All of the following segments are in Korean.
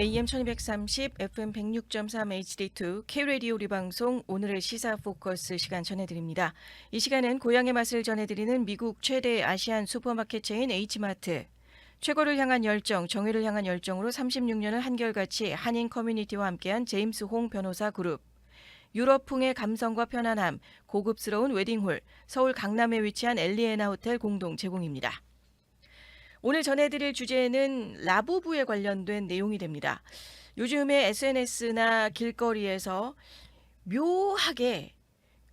AM 1230, FM 106.3 HD2 K-Radio 리방송 오늘의 시사 포커스 시간 전해드립니다. 이 시간은 고향의 맛을 전해드리는 미국 최대 아시안 슈퍼마켓 체인 H마트. 최고를 향한 열정, 정의를 향한 열정으로 36년을 한결같이 한인 커뮤니티와 함께한 제임스 홍 변호사 그룹. 유럽풍의 감성과 편안함, 고급스러운 웨딩홀, 서울 강남에 위치한 엘리에나 호텔 공동 제공입니다. 오늘 전해드릴 주제는 라부부에 관련된 내용이 됩니다. 요즘에 SNS나 길거리에서 묘하게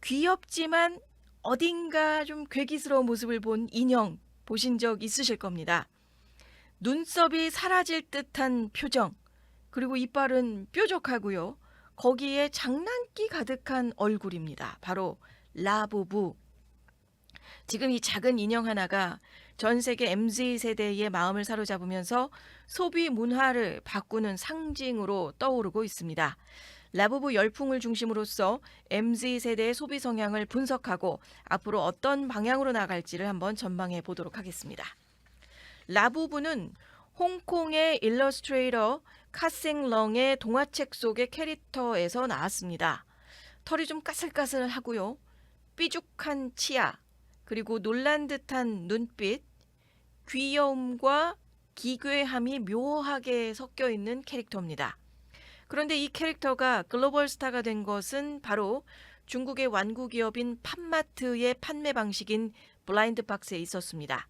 귀엽지만 어딘가 좀 괴기스러운 모습을 본 인형 보신 적 있으실 겁니다. 눈썹이 사라질 듯한 표정, 그리고 이빨은 뾰족하고요. 거기에 장난기 가득한 얼굴입니다. 바로 라부부. 지금 이 작은 인형 하나가 전 세계 MZ 세대의 마음을 사로잡으면서 소비 문화를 바꾸는 상징으로 떠오르고 있습니다. 라부부 열풍을 중심으로써 MZ 세대의 소비 성향을 분석하고 앞으로 어떤 방향으로 나갈지를 한번 전망해 보도록 하겠습니다. 라부부는 홍콩의 일러스트레이터 카생 렁의 동화책 속의 캐릭터에서 나왔습니다. 털이 좀 까슬까슬하고요. 삐죽한 치아, 그리고 놀란 듯한 눈빛, 귀여움과 기괴함이 묘하게 섞여 있는 캐릭터입니다. 그런데 이 캐릭터가 글로벌 스타가 된 것은 바로 중국의 완구 기업인 팝마트의 판매 방식인 블라인드 박스에 있었습니다.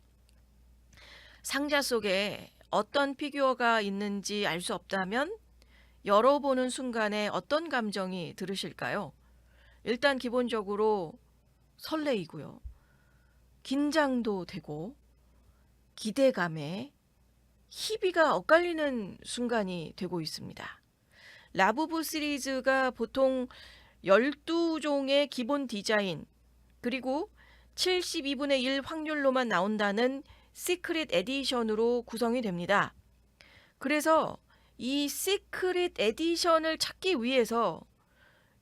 상자 속에 어떤 피규어가 있는지 알 수 없다면 열어보는 순간에 어떤 감정이 들으실까요? 일단 기본적으로 설레이고요. 긴장도 되고 기대감에 희비가 엇갈리는 순간이 되고 있습니다. 라부부 시리즈가 보통 12종의 기본 디자인 그리고 72분의 1 확률로만 나온다는 시크릿 에디션으로 구성이 됩니다. 그래서 이 시크릿 에디션을 찾기 위해서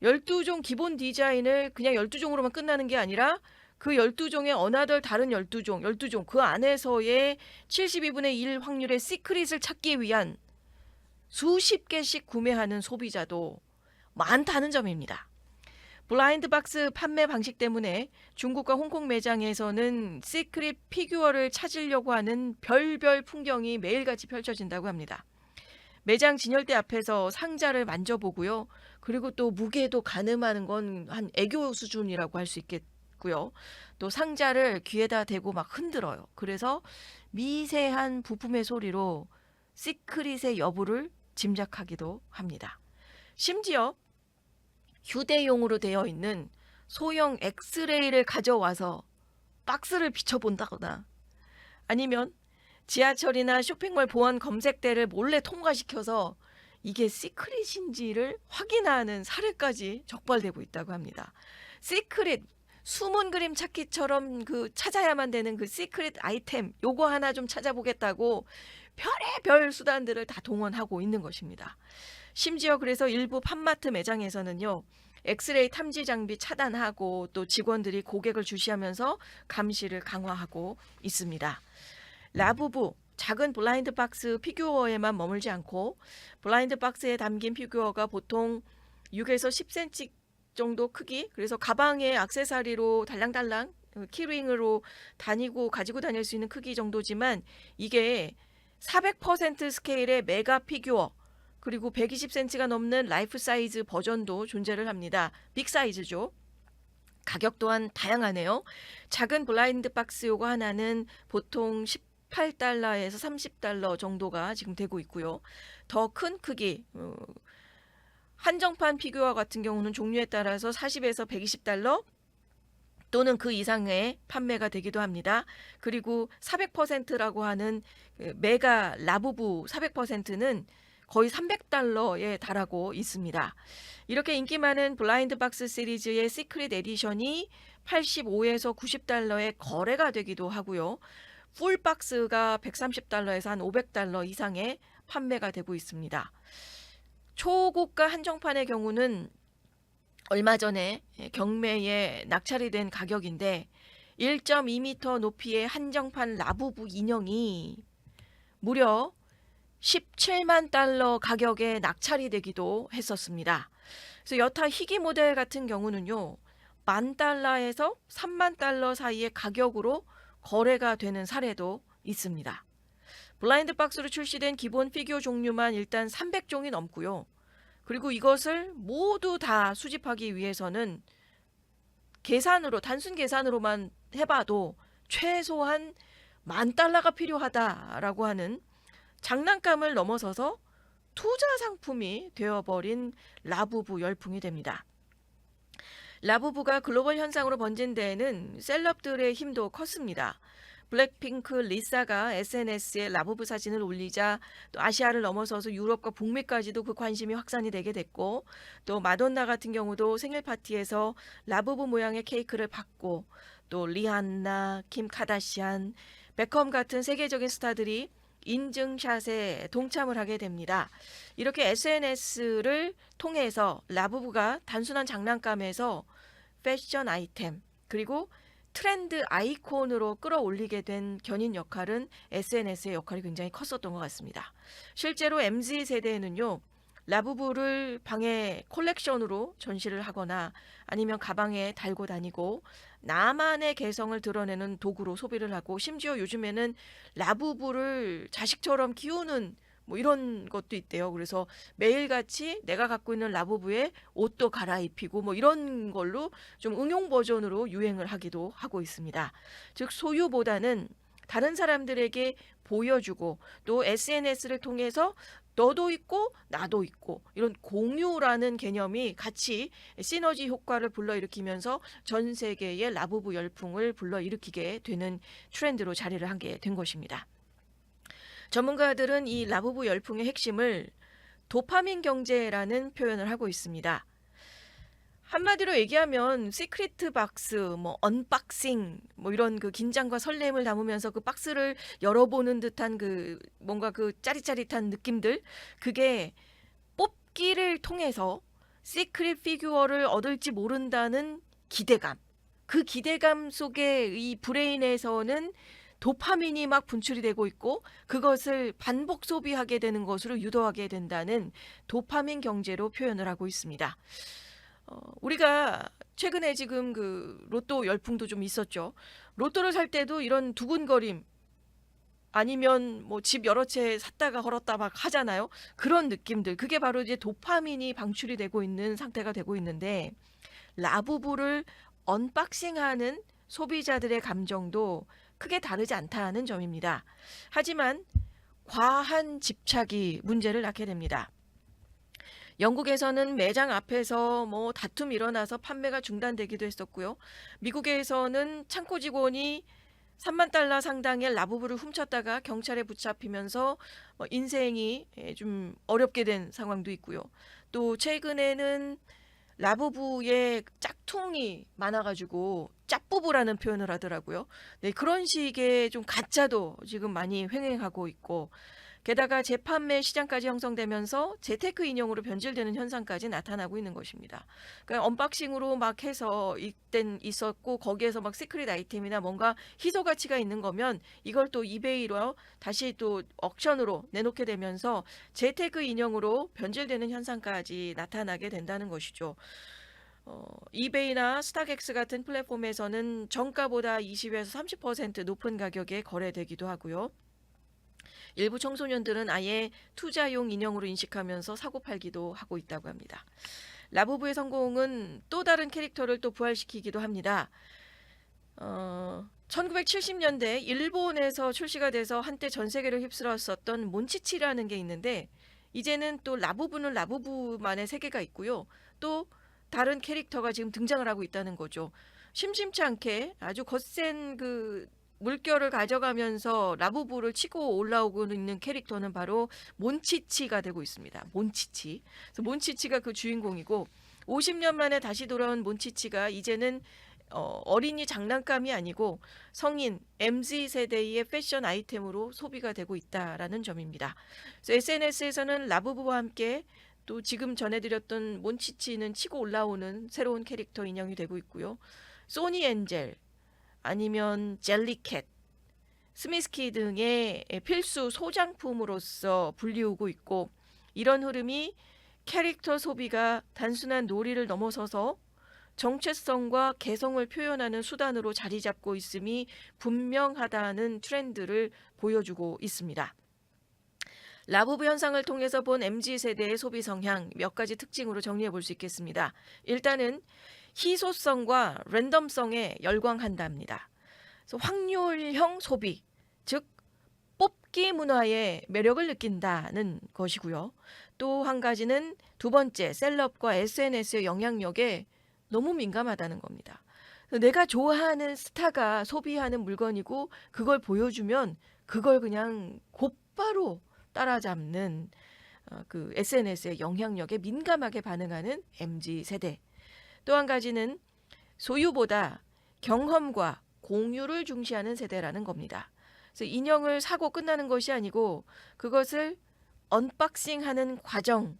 12종 기본 디자인을 그냥 12종으로만 끝나는 게 아니라 그 12종의 어나덜 다른 12종, 12종 그 안에서의 72분의 1 확률의 시크릿을 찾기 위한 수십 개씩 구매하는 소비자도 많다는 점입니다. 블라인드 박스 판매 방식 때문에 중국과 홍콩 매장에서는 시크릿 피규어를 찾으려고 하는 별별 풍경이 매일같이 펼쳐진다고 합니다. 매장 진열대 앞에서 상자를 만져보고요. 그리고 또 무게도 가늠하는 건 한 애교 수준이라고 할 수 있겠 고요. 또 상자를 귀에다 대고 막 흔들어요. 그래서 미세한 부품의 소리로 시크릿의 여부를 짐작하기도 합니다. 심지어 휴대용으로 되어 있는 소형 엑스레이를 가져와서 박스를 비춰본다거나 아니면 지하철이나 쇼핑몰 보안 검색대를 몰래 통과시켜서 이게 시크릿인지를 확인하는 사례까지 적발되고 있다고 합니다. 시크릿 숨은 그림 찾기처럼 그 찾아야만 되는 그 시크릿 아이템 요거 하나 좀 찾아보겠다고 별의별 수단들을 다 동원하고 있는 것입니다. 심지어 그래서 일부 팝마트 매장에서는요. 엑스레이 탐지 장비 차단하고 또 직원들이 고객을 주시하면서 감시를 강화하고 있습니다. 라부부 작은 블라인드 박스 피규어에만 머물지 않고 블라인드 박스에 담긴 피규어가 보통 6에서 10cm 정도 크기 그래서 가방에 악세사리로 달랑달랑 어, 키링으로 다니고 가지고 다닐 수 있는 크기 정도지만 이게 400% 스케일의 메가 피규어 그리고 120cm가 넘는 라이프 사이즈 버전도 존재를 합니다. 빅 사이즈죠. 가격 또한 다양하네요. 작은 블라인드 박스 요거 하나는 보통 18달러에서 30달러 정도가 지금 되고 있고요. 더 큰 크기 어, 한정판 피규어 같은 경우는 종류에 따라서 40에서 120달러 또는 그 이상의 판매가 되기도 합니다. 그리고 400%라고 하는 그 메가 라부부 400%는 거의 300달러에 달하고 있습니다. 이렇게 인기 많은 블라인드 박스 시리즈의 시크릿 에디션이 85에서 90달러에 거래가 되기도 하고요. 풀 박스가 130달러에서 한 500달러 이상의 판매가 되고 있습니다. 초고가 한정판의 경우는 얼마 전에 경매에 낙찰이 된 가격인데 1.2m 높이의 한정판 라부부 인형이 무려 17만 달러 가격에 낙찰이 되기도 했었습니다. 그래서 여타 희귀 모델 같은 경우는요. 만 달러에서 3만 달러 사이의 가격으로 거래가 되는 사례도 있습니다. 블라인드 박스로 출시된 기본 피규어 종류만 일단 300종이 넘고요. 그리고 이것을 모두 다 수집하기 위해서는 계산으로 단순 계산으로만 해봐도 최소한 만 달러가 필요하다라고 하는 장난감을 넘어서서 투자 상품이 되어버린 라부부 열풍이 됩니다. 라부부가 글로벌 현상으로 번진 데에는 셀럽들의 힘도 컸습니다. 블랙핑크 리사가 SNS에 라부부 사진을 올리자 또 아시아를 넘어서서 유럽과 북미까지도 그 관심이 확산이 되게 됐고 또 마돈나 같은 경우도 생일 파티에서 라부부 모양의 케이크를 받고 또 리안나, 킴 카다시안, 베컴 같은 세계적인 스타들이 인증샷에 동참을 하게 됩니다. 이렇게 SNS를 통해서 라부부가 단순한 장난감에서 패션 아이템 그리고 트렌드 아이콘으로 끌어올리게 된 견인 역할은 SNS의 역할이 굉장히 컸었던 것 같습니다. 실제로 MZ 세대에는요. 라부부를 방에 콜렉션으로 전시를 하거나 아니면 가방에 달고 다니고 나만의 개성을 드러내는 도구로 소비를 하고 심지어 요즘에는 라부부를 자식처럼 키우는 뭐 이런 것도 있대요. 그래서 매일같이 내가 갖고 있는 라부부의 옷도 갈아입히고 뭐 이런 걸로 좀 응용 버전으로 유행을 하기도 하고 있습니다. 즉 소유보다는 다른 사람들에게 보여주고 또 SNS를 통해서 너도 있고 나도 있고 이런 공유라는 개념이 같이 시너지 효과를 불러일으키면서 전 세계의 라부부 열풍을 불러일으키게 되는 트렌드로 자리를 하게 된 것입니다. 전문가들은 이 라부부 열풍의 핵심을 도파민 경제라는 표현을 하고 있습니다. 한마디로 얘기하면 시크릿 박스, 뭐 언박싱, 뭐 이런 그 긴장과 설렘을 담으면서 그 박스를 열어보는 듯한 그 뭔가 그 짜릿짜릿한 느낌들, 그게 뽑기를 통해서 시크릿 피규어를 얻을지 모른다는 기대감. 그 기대감 속에 이 브레인에서는 도파민이 막 분출이 되고 있고 그것을 반복 소비하게 되는 것으로 유도하게 된다는 도파민 경제로 표현을 하고 있습니다. 어, 우리가 최근에 지금 그 로또 열풍도 좀 있었죠. 로또를 살 때도 이런 두근거림 아니면 뭐 집 여러 채 샀다가 걸었다 막 하잖아요. 그런 느낌들. 그게 바로 이제 도파민이 방출이 되고 있는 상태가 되고 있는데 라부부를 언박싱하는 소비자들의 감정도 크게 다르지 않다는 점입니다. 하지만 과한 집착이 문제를 낳게 됩니다. 영국에서는 매장 앞에서 뭐 다툼 일어나서 판매가 중단되기도 했었고요. 미국에서는 창고 직원이 3만 달러 상당의 라부부를 훔쳤다가 경찰에 붙잡히면서 뭐 인생이 예, 좀 어렵게 된 상황도 있고요. 또 최근에는 라부부의 짝퉁이 많아가지고 짭부부라는 표현을 하더라고요. 네, 그런 식의 좀 가짜도 지금 많이 횡행하고 있고 게다가 재판매 시장까지 형성되면서 재테크 인형으로 변질되는 현상까지 나타나고 있는 것입니다. 그러니까 언박싱으로 막 해서 이땐 있었고 거기에서 막 시크릿 아이템이나 뭔가 희소 가치가 있는 거면 이걸 또 이베이로 다시 또 옥션으로 내놓게 되면서 재테크 인형으로 변질되는 현상까지 나타나게 된다는 것이죠. 어, 이베이나 스타렉스 같은 플랫폼에서는 정가보다 20에서 30% 높은 가격에 거래되기도 하고요. 일부 청소년들은 아예 투자용 인형으로 인식하면서 사고 팔기도 하고 있다고 합니다. 라부부의 성공은 또 다른 캐릭터를 또 부활시키기도 합니다. 어, 1970년대 일본에서 출시가 돼서 한때 전 세계를 휩쓸었었던 몬치치라는 게 있는데 이제는 또 라부부는 라부부만의 세계가 있고요. 또 다른 캐릭터가 지금 등장을 하고 있다는 거죠. 심심치 않게 아주 거센 그 물결을 가져가면서 라부부를 치고 올라오고 있는 캐릭터는 바로 몬치치가 되고 있습니다. 몬치치. 그래서 몬치치가 그 주인공이고 50년 만에 다시 돌아온 몬치치가 이제는 어, 어린이 장난감이 아니고 성인 MZ 세대의 패션 아이템으로 소비가 되고 있다라는 점입니다. SNS에서는 라부부와 함께 또 지금 전해드렸던 몬치치는 치고 올라오는 새로운 캐릭터 인형이 되고 있고요. 소니 엔젤, 아니면 젤리캣, 스미스키 등의 필수 소장품으로서 불리우고 있고 이런 흐름이 캐릭터 소비가 단순한 놀이를 넘어서서 정체성과 개성을 표현하는 수단으로 자리 잡고 있음이 분명하다는 트렌드를 보여주고 있습니다. 라부부 현상을 통해서 본 MZ 세대의 소비 성향 몇 가지 특징으로 정리해 볼 수 있겠습니다. 일단은 희소성과 랜덤성에 열광한답니다. 확률형 소비, 즉 뽑기 문화의 매력을 느낀다는 것이고요. 또 한 가지는 두 번째 셀럽과 SNS의 영향력에 너무 민감하다는 겁니다. 내가 좋아하는 스타가 소비하는 물건이고 그걸 보여주면 그걸 그냥 곧바로 따라잡는 어, 그 SNS의 영향력에 민감하게 반응하는 MZ 세대. 또 한 가지는 소유보다 경험과 공유를 중시하는 세대라는 겁니다. 그래서 인형을 사고 끝나는 것이 아니고 그것을 언박싱하는 과정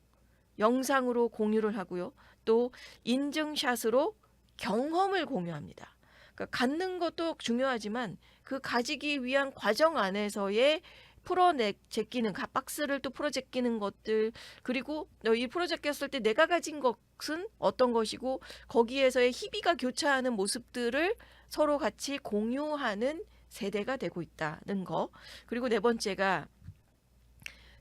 영상으로 공유를 하고요. 또 인증샷으로 경험을 공유합니다. 그러니까 갖는 것도 중요하지만 그 가지기 위한 과정 안에서의 풀어내 제끼는 가- 박스를 또 풀어 제끼는 것들. 그리고 이 풀어 제꼈을 때 내가 가진 것은 어떤 것이고 거기에서의 희비가 교차하는 모습들을 서로 같이 공유하는 세대가 되고 있다는 거. 그리고 네 번째가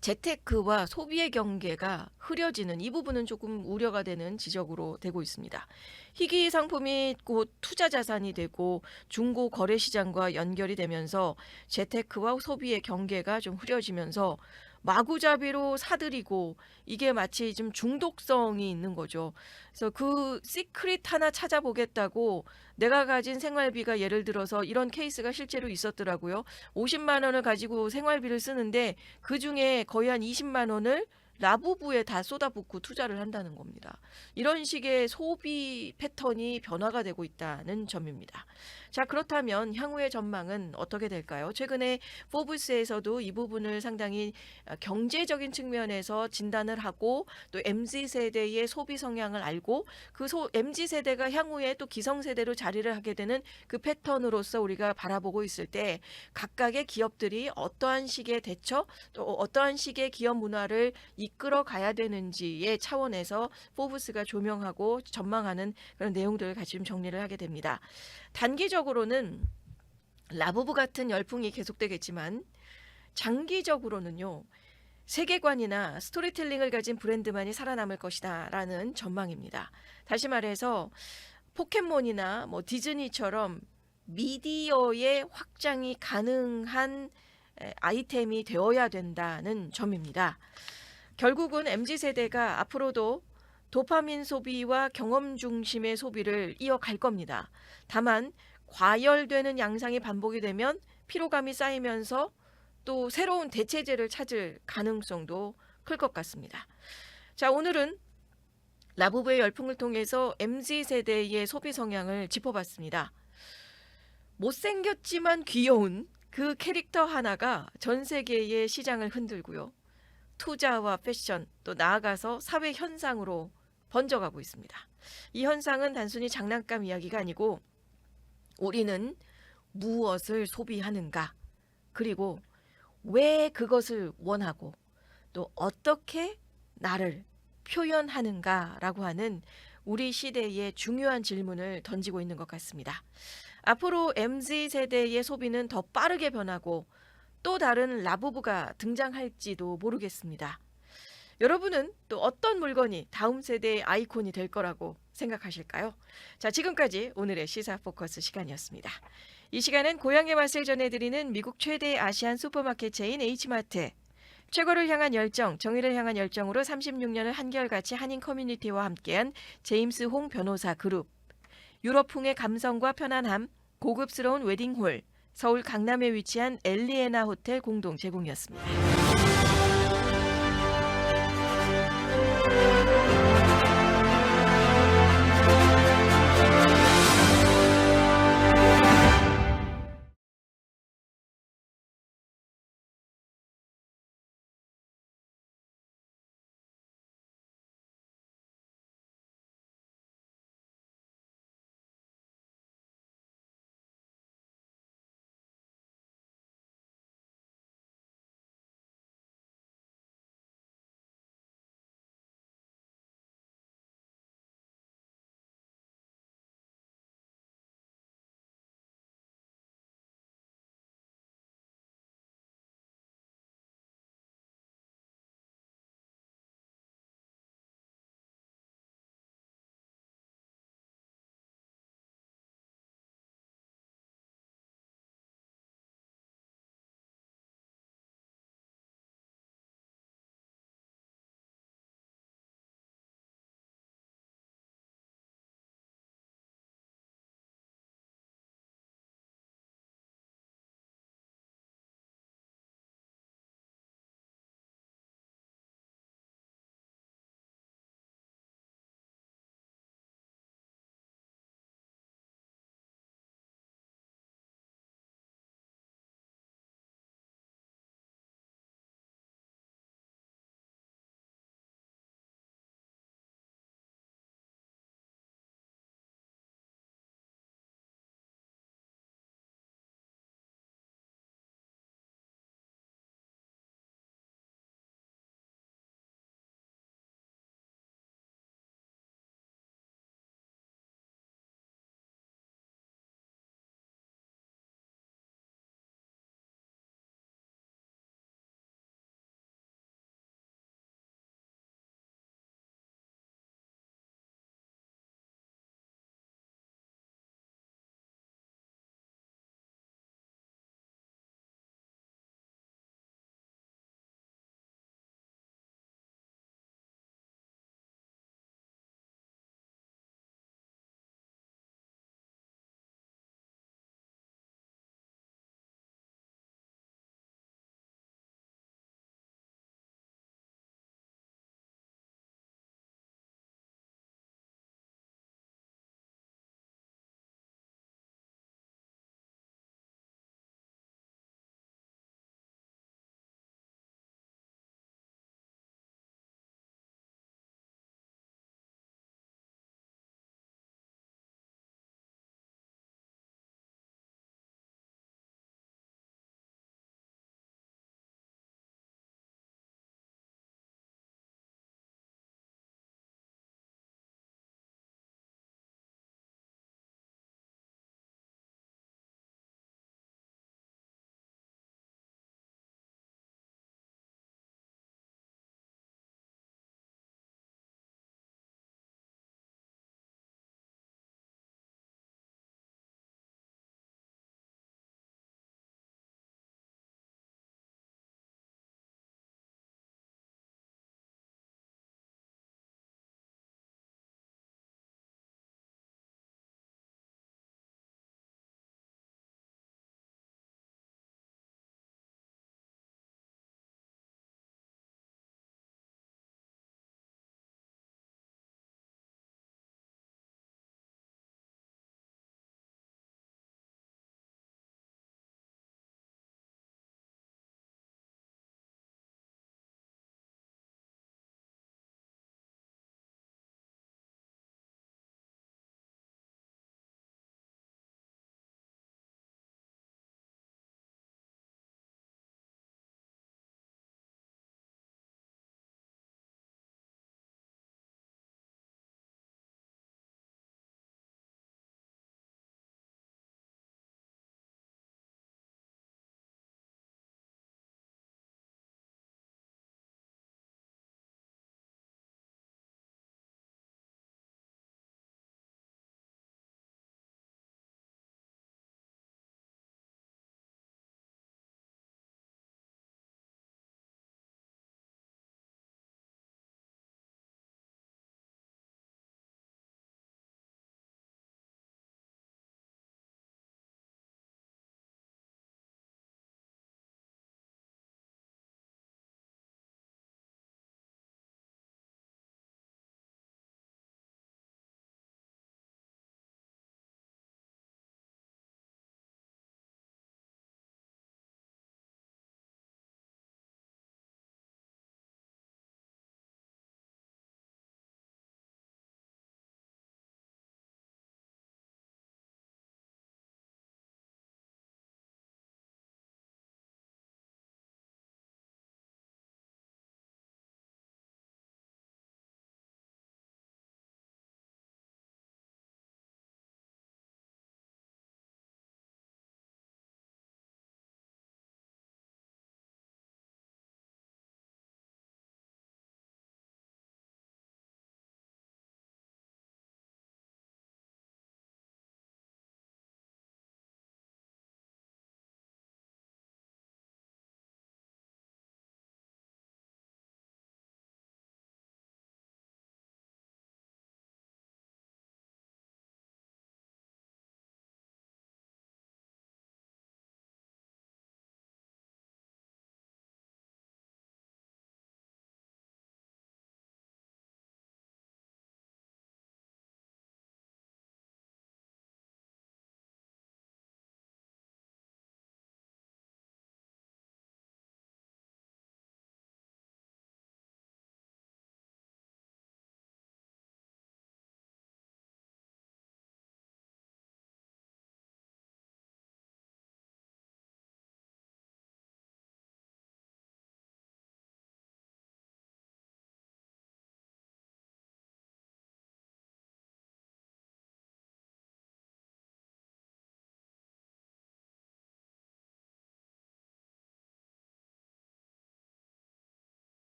재테크와 소비의 경계가 흐려지는 이 부분은 조금 우려가 되는 지적으로 되고 있습니다. 희귀 상품이 곧 투자 자산이 되고 중고 거래 시장과 연결이 되면서 재테크와 소비의 경계가 좀 흐려지면서 마구잡이로 사들이고 이게 마치 좀 중독성이 있는 거죠. 그래서 그 시크릿 하나 찾아보겠다고 내가 가진 생활비가 예를 들어서 이런 케이스가 실제로 있었더라고요. 50만 원을 가지고 생활비를 쓰는데 그 중에 거의 한 20만 원을 라부부에 다 쏟아붓고 투자를 한다는 겁니다. 이런 식의 소비 패턴이 변화가 되고 있다는 점입니다. 자, 그렇다면 향후의 전망은 어떻게 될까요? 최근에 포브스에서도 이 부분을 상당히 어, 경제적인 측면에서 진단을 하고 또 MZ 세대의 소비 성향을 알고 그 소, MZ 세대가 향후에 또 기성 세대로 자리를 하게 되는 그 패턴으로서 우리가 바라보고 있을 때 각각의 기업들이 어떠한 식의 대처 또 어떠한 식의 기업 문화를 이 끌어 가야 되는지의 차원에서 포브스가 조명하고 전망하는 그런 내용들을 같이 좀 정리를 하게 됩니다. 단기적으로는 라부부 같은 열풍이 계속되겠지만 장기적으로는요. 세계관이나 스토리텔링을 가진 브랜드만이 살아남을 것이다라는 전망입니다. 다시 말해서 포켓몬이나 뭐 디즈니처럼 미디어의 확장이 가능한 에, 아이템이 되어야 된다는 점입니다. 결국은 MZ 세대가 앞으로도 도파민 소비와 경험 중심의 소비를 이어갈 겁니다. 다만 과열되는 양상이 반복이 되면 피로감이 쌓이면서 또 새로운 대체제를 찾을 가능성도 클 것 같습니다. 자, 오늘은 라부부의 열풍을 통해서 MZ 세대의 소비 성향을 짚어봤습니다. 못생겼지만 귀여운 그 캐릭터 하나가 전 세계의 시장을 흔들고요. 투자와 패션 또 나아가서 사회 현상으로 번져가고 있습니다. 이 현상은 단순히 장난감 이야기가 아니고 우리는 무엇을 소비하는가 그리고 왜 그것을 원하고 또 어떻게 나를 표현하는가라고 하는 우리 시대의 중요한 질문을 던지고 있는 것 같습니다. 앞으로 MZ 세대의 소비는 더 빠르게 변하고 또 다른 라부부가 등장할지도 모르겠습니다. 여러분은 또 어떤 물건이 다음 세대의 아이콘이 될 거라고 생각하실까요? 자, 지금까지 오늘의 시사 포커스 시간이었습니다. 이 시간은 고향의 맛을 전해드리는 미국 최대 아시안 슈퍼마켓 체인 H마트. 최고를 향한 열정, 정의를 향한 열정으로 36년을 한결같이 한인 커뮤니티와 함께한 제임스 홍 변호사 그룹. 유럽풍의 감성과 편안함, 고급스러운 웨딩홀, 서울 강남에 위치한 엘리에나 호텔 공동 제공이었습니다.